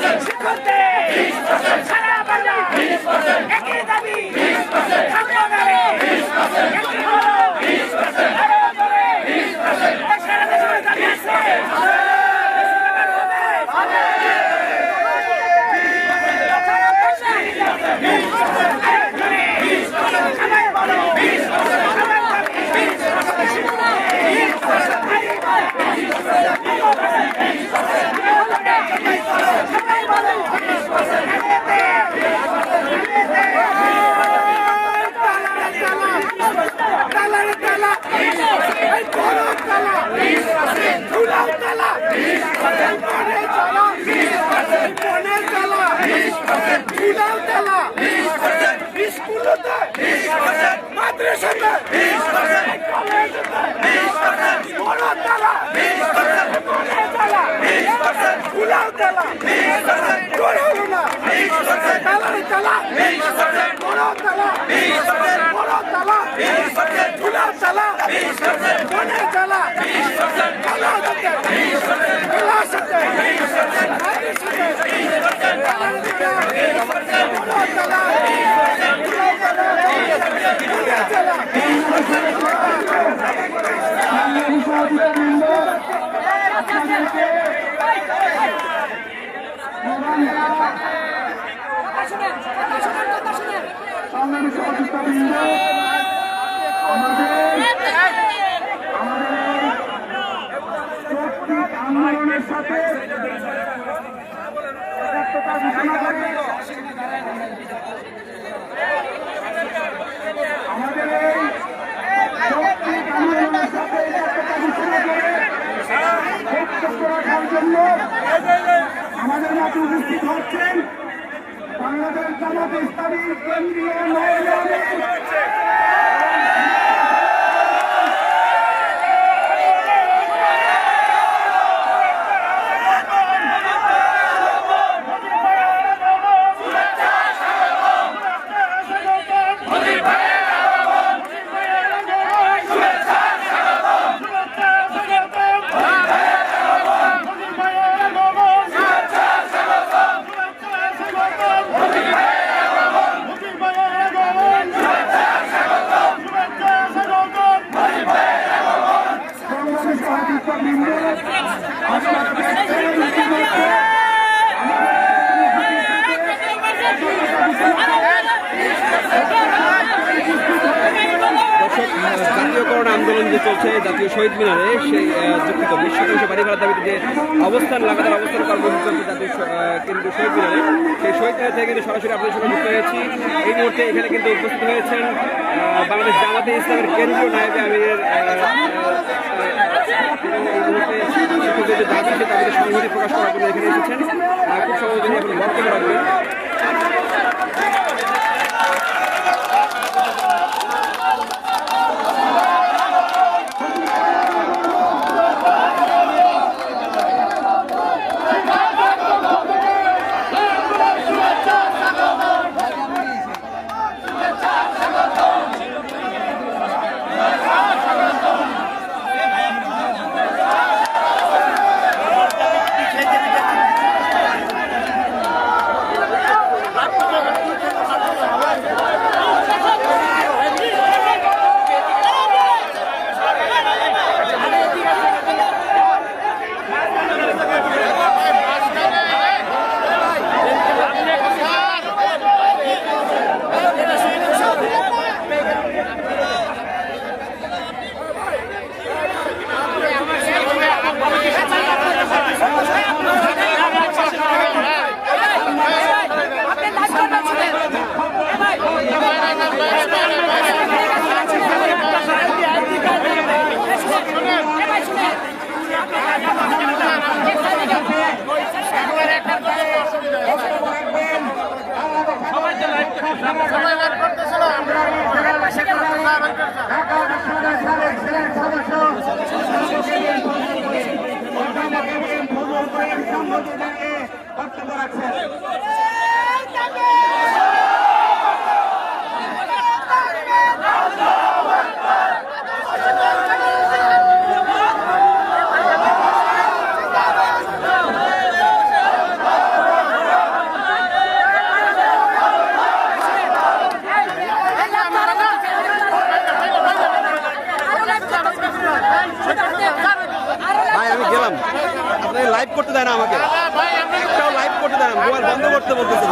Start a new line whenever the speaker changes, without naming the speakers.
Casa de বক্তব্য রাখার জন্য আমাদের মাঝে উপস্থিত হচ্ছেন বাংলাদেশ জামাত ইসলামী কেন্দ্রীয় মহিলা
যে চলছে জাতীয় শহীদ মিনারে। সেই দুঃখিত, বিশ বাড়ি ভাড়ার দাবিতে যে অবস্থান, লাগাতার অবস্থান কর্মসূচি চলছে জাতীয় কেন্দ্রীয় শহীদ মিনারে। সেই শহীদ মিনার থেকে কিন্তু সরাসরি আপনাদের সঙ্গে যুক্ত হয়েছি। এই মুহূর্তে এখানে কিন্তু উপস্থিত হয়েছেন বাংলাদেশ জামাতে ইসলামের কেন্দ্রীয় নায়েবে আমিরের প্রকাশ করার জন্য এখানে এসেছেন। খুব সহজে এখন বক্তব্য রাখবেন।
ঢাকা বিশ্ববিদ্যালয়ের সদস্য
করতে দেয় না আমাকে। কেউ লাইভ করতে দেয় না মোবাইল বন্ধ করতে বলতেছে।